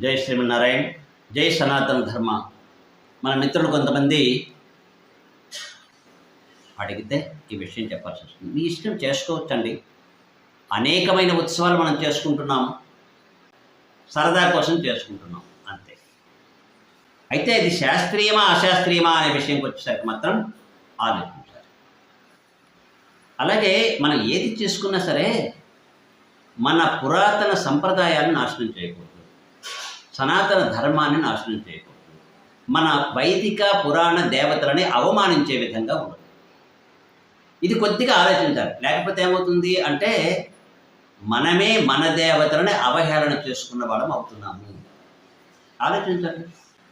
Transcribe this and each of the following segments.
జై శ్రీమన్నారాయణ జై సనాతన ధర్మ. మన మిత్రులు కొంతమంది అడిగితే ఈ విషయం చెప్పాల్సి వస్తుంది. మీ ఇష్టం చేసుకోవచ్చండి. అనేకమైన ఉత్సవాలు మనం చేసుకుంటున్నాం. సరదా కోసం చేసుకుంటున్నాం. అంతే. అయితే ఇది శాస్త్రీయమా అశాస్త్రీయమా అనే విషయంకి వచ్చేసరికి మాత్రం ఆలోచించాలి. అలాగే మనం ఏది చేసుకున్నా సరే మన పురాతన సంప్రదాయాలను నాశనం చేయకూడదు. సనాతన ధర్మాన్ని నాశనం చేయకూడదు. మన వైదిక పురాణ దేవతలని అవమానించే విధంగా ఉండదు ఇది కొద్దిగా ఆలోచించాలి. లేకపోతే ఏమవుతుంది అంటే మనమే మన దేవతలని అవహేళన చేసుకున్న వాళ్ళం అవుతున్నాము. ఆలోచించండి.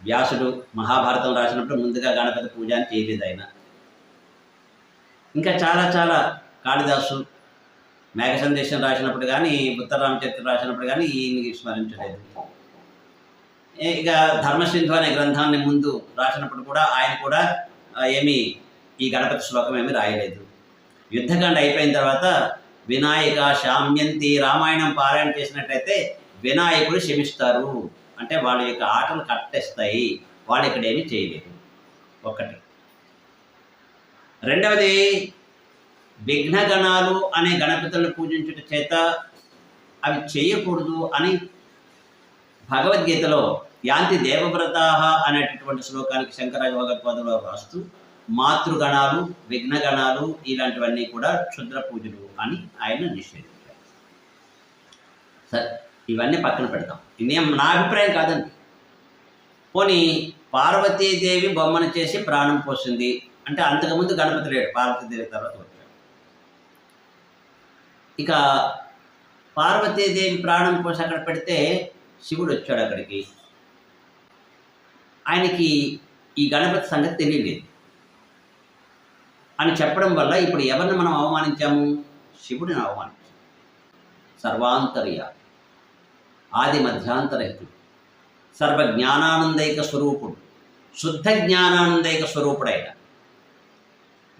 వ్యాసుడు మహాభారతం రాసినప్పుడు ముందుగా గణపతి పూజ అని చేయలేదు ఆయన. ఇంకా చాలా చాలా కాళిదాసు మేఘ సందేశం రాసినప్పుడు కానీ ఉత్తరామచరిత్ర రాసినప్పుడు కానీ ఈయన్ని స్మరించలేదు. ఇక ధర్మసింధు అనే గ్రంథాన్ని ముందు రాసినప్పుడు కూడా ఆయన కూడా ఏమి ఈ గణపతి శ్లోకం ఏమి రాయలేదు. యుద్ధకాండ అయిపోయిన తర్వాత వినాయక శామ్యంతి రామాయణం పారాయణ చేసినట్టయితే వినాయకుడు క్షమిస్తారు. అంటే వాళ్ళ యొక్క ఆటలు కట్టేస్తాయి. వాళ్ళు ఇక్కడ ఏమీ చేయలేదు. ఒకటి. రెండవది విఘ్నగణాలు అనే గణపతులను పూజించుట చేత అవి చేయకూడదు అని భగవద్గీతలో యాంతి దేవవ్రతాహ అనేటటువంటి శ్లోకానికి శంకరాజ భగవత్పాదులో రాస్తూ మాతృగణాలు విఘ్నగణాలు ఇలాంటివన్నీ కూడా క్షుద్ర పూజలు అని ఆయన నిషేధించారు. సరే ఇవన్నీ పక్కన పెడతాం. ఇదేం నా అభిప్రాయం కాదండి. పోనీ పార్వతీదేవి బొమ్మను చేసి ప్రాణం పోసింది అంటే అంతకుముందు గణపతి లేడు పార్వతీదేవి తర్వాత వచ్చాడు. ఇక పార్వతీదేవి ప్రాణం పోసి అక్కడ పెడితే శివుడు వచ్చాడు అక్కడికి. ఆయనకి ఈ గణపతి సంగతి తెలియలేదు. అని చెప్పడం వల్ల ఇప్పుడు ఎవరిని మనం అవమానించాము? శివుడిని అవమానించాము సర్వాంతర్య ఆది మధ్యాంతరహితుడు సర్వజ్ఞానానందైక స్వరూపుడు శుద్ధ జ్ఞానానందైక స్వరూపుడైన.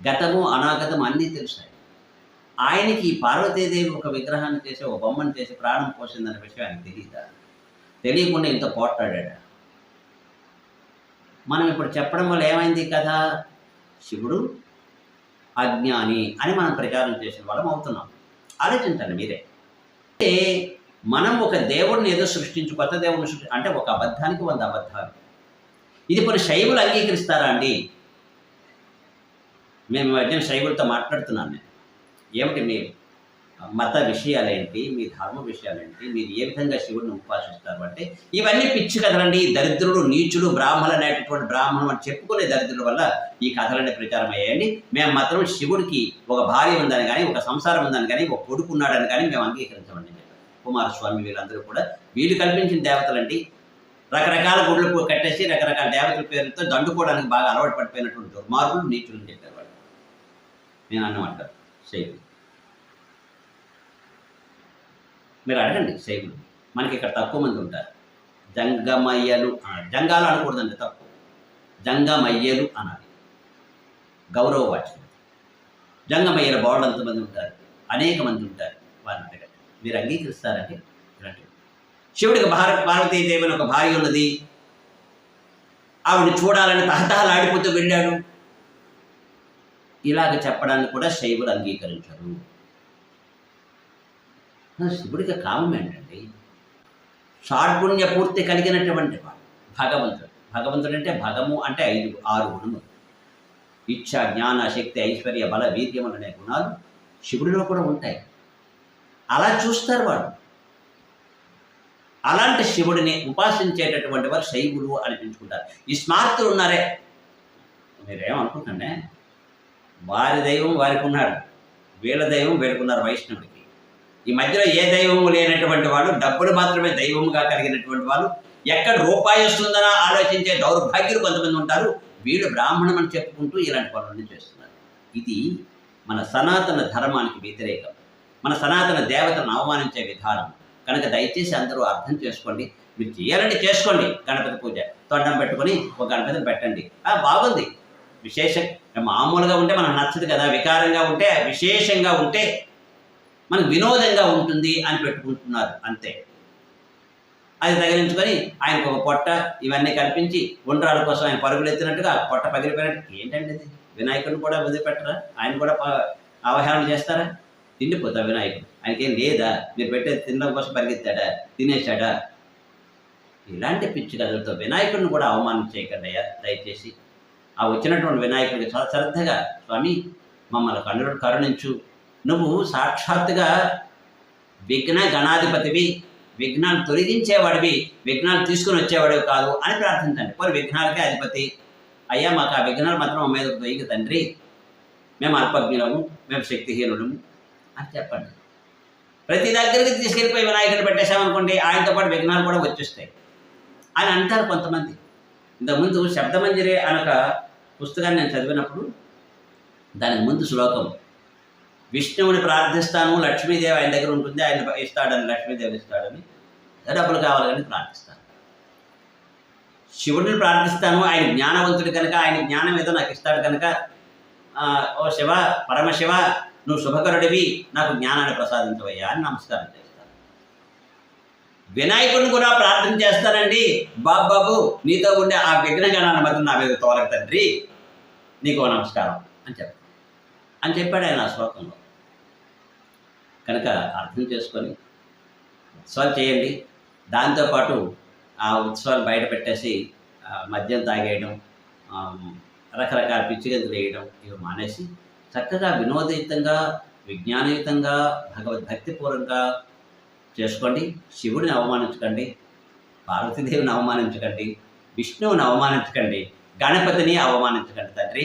గతము అనాగతం అన్నీ తెలుసాయి. ఆయనకి ఈ పార్వతీదేవి ఒక విగ్రహాన్ని చేసి ఒక బొమ్మను చేసి ప్రాణం పోసిందన్న విషయం ఆయనకు తెలియదా తెలియకుండా ఇంత పోట్లాడాడు. మనం ఇప్పుడు చెప్పడం వల్ల ఏమైంది కదా? శివుడు అజ్ఞాని అని మనం ప్రచారం చేసిన వాళ్ళం అవుతున్నాం. ఆలోచించండి మీరే. అంటే మనం ఒక దేవుడిని ఏదో సృష్టించు కొత్త దేవుడిని సృష్టి అంటే ఒక అబద్ధానికి వంద అబద్ధాలు. ఇది కొన్ని శైవులు అంగీకరిస్తారా అండి? మేము మధ్యన శైవులతో మాట్లాడుతున్నాను నేను. ఏమిటి మీరు? మత విషయాలేంటి? మీ ధర్మ విషయాలేంటి? మీరు ఏ విధంగా శివుడిని ఉపాసిస్తారు? అంటే ఇవన్నీ పిచ్చి కథలండి. ఈ దరిద్రుడు నీచుడు బ్రాహ్మణులు అనేటటువంటి బ్రాహ్మణం అని చెప్పుకునే దరిద్రుల వల్ల ఈ కథలన్నీ ప్రచారం అయ్యాయండి మేము మాత్రం శివుడికి ఒక భార్య ఉందని కానీ ఒక సంసారం ఉందని కానీ ఒక కొడుకు ఉన్నాడని కానీ మేము అంగీకరించమండి కుమారస్వామి వీళ్ళందరూ కూడా వీళ్ళు కల్పించిన దేవతలండి. రకరకాల గుడ్లు కట్టేసి రకరకాల దేవతల పేరుతో దండుకోవడానికి బాగా అలవాటు పడిపోయినటువంటి దుర్మార్గులు నీచులు అని చెప్పారు వాళ్ళు. నేను అన్నమాట. శైవులు మీరు అడగండి శైవులు మనకి ఇక్కడ తక్కువ మంది ఉంటారు. జంగమయ్యలు జంగాలు అనకూడదండి తప్పు. జంగమయ్యలు అనాలి. గౌరవ వాచకం జంగమయ్యల బోర్డు మంది ఉంటారు? అనేక మంది ఉంటారు వారిని అడగండి మీరు అంగీకరిస్తారంటే ఇలాంటివి శివుడికి భారత పార్వతీదేవి దేవుని ఒక భార్య ఉన్నది. ఆవిడ చూడాలని తహతహలాడిపోతూ వెళ్ళాడు. ఇలాగ చెప్పడానికి కూడా శైవులు అంగీకరించరు. శివుడికి కామం ఏంటండి? షాడ్పుణ్య పూర్తి కలిగినటువంటి వాడు భగవంతుడు. భగవంతుడు అంటే భగము అంటే ఐదు ఆరు గుణములు. ఇచ్ఛ జ్ఞాన శక్తి ఐశ్వర్య బల వీర్యములు అనే గుణాలు శివుడిలో కూడా ఉంటాయి. అలా చూస్తారు వాడు. అలాంటి శివుడిని ఉపాసించేటటువంటి వారు శైవులు అనిపించుకుంటారు ఈ స్మార్తులు ఉన్నారే? మీరేమనుకుంటుండే వారి దైవం వారికి ఉన్నారు. వీళ్ళ దైవం వీళ్ళకున్నారు వైష్ణవుడికి. ఈ మధ్యలో ఏ దైవము లేనటువంటి వాళ్ళు డబ్బులు మాత్రమే దైవముగా కలిగినటువంటి వాళ్ళు ఎక్కడ రూపాయి వస్తుందనా ఆలోచించే దౌర్భాగ్యులు కొంతమంది ఉంటారు. వీళ్ళు బ్రాహ్మణం అని చెప్పుకుంటూ ఇలాంటి పనులను చేస్తున్నారు. ఇది మన సనాతన ధర్మానికి వ్యతిరేకం. మన సనాతన దేవతను అవమానించే విధానం. కనుక దయచేసి అందరూ అర్థం చేసుకోండి. మీరు చేయాలంటే చేసుకోండి. గణపతి పూజ. తొండం పెట్టుకొని ఒక గణపతిని పెట్టండి. బాగుంది. విశేషం. మామూలుగా ఉంటే మనకు నచ్చదు కదా. వికారంగా ఉంటే విశేషంగా ఉంటే మనకు వినోదంగా ఉంటుంది అని పెట్టుకుంటున్నారు అంతే. అది తగిలించుకొని ఆయనకు ఒక పొట్ట ఇవన్నీ కల్పించి ఉండ్రాల కోసం ఆయన పరుగులు ఎత్తినట్టుగా పొట్ట పగిలిపోయినట్టు ఏంటండి ఇది? వినాయకుడిని కూడా వదిలిపెట్టరా? ఆయన కూడా అవహేళన చేస్తారా? తిండిపోతా వినాయకుడు. ఆయనకేం లేదా? మీరు పెట్టే తినడం కోసం పరిగెత్తాడా? తినేశాడా? ఇలాంటి పిచ్చి కథలతో వినాయకుడిని కూడా అవమానం చేయకండి అయ్యా దయచేసి. ఆ వచ్చినటువంటి వినాయకుడికి చాలా శ్రద్ధగా స్వామి మమ్మల్ని కన్నుడు కరుణించు నువ్వు సాక్షాత్తుగా విఘ్న గణాధిపతివి విఘ్నాలు తొలగించేవాడివి విఘ్నాలు తీసుకుని వచ్చేవాడివి కాదు అని ప్రార్థించండి. పోనీ విఘ్నాలకే అధిపతి. అయ్యా మాకు ఆ విఘ్నాలు మాత్రం మా మీద తొయ్యకు తండ్రి మేము అల్పజ్ఞులము మేము శక్తిహీనులము అని చెప్పండి. ప్రతి దగ్గరికి తీసుకెళ్ళిపోయి వినాయకుడిని పెట్టేశామనుకోండి ఆయనతో పాటు విఘ్నాలు కూడా వచ్చేస్తాయి అని అంటారు కొంతమంది. ఇంతకుముందు శబ్దమంజరి అనొక పుస్తకాన్ని నేను చదివినప్పుడు దానికి ముందు శ్లోకం విష్ణువుని ప్రార్థిస్తాను లక్ష్మీదేవి ఆయన దగ్గర ఉంటుంది ఆయన ఇస్తాడని లక్ష్మీదేవి ఇస్తాడని డబ్బులు కావాలని ప్రార్థిస్తాను. శివుడిని ప్రార్థిస్తాను ఆయన జ్ఞానవంతుడు కనుక ఆయన జ్ఞానం ఏదో నాకు ఇస్తాడు కనుక ఓ శివ పరమశివ నువ్వు శుభకరుడివి నాకు జ్ఞానాన్ని ప్రసాదించవయ్యా అని నమస్కారం చేస్తాను. వినాయకుడిని కూడా ప్రార్థన చేస్తానండి. బాబు బాబు నీతో ఉండే ఆ విఘ్నగణాన్ని మాత్రం నా మీద తోలక తండ్రి నీకు ఓ నమస్కారం అని చెప్పాడు అని చెప్పాడు ఆయన ఆ శ్లోకంలో. కనుక అర్థం చేసుకొని ఉత్సవాలు చేయండి. దాంతోపాటు ఆ ఉత్సవాలు బయట పెట్టేసి మద్యం తాగేయడం రకరకాల పిచ్చిగంతులు వేయడం ఇవి మానేసి చక్కగా వినోదయుతంగా విజ్ఞానయుతంగా భగవద్భక్తిపూర్వకంగా చేసుకోండి. శివుడిని అవమానించకండి. పార్వతీదేవిని అవమానించకండి. విష్ణువుని అవమానించకండి. గణపతిని అవమానించకండి తండ్రి.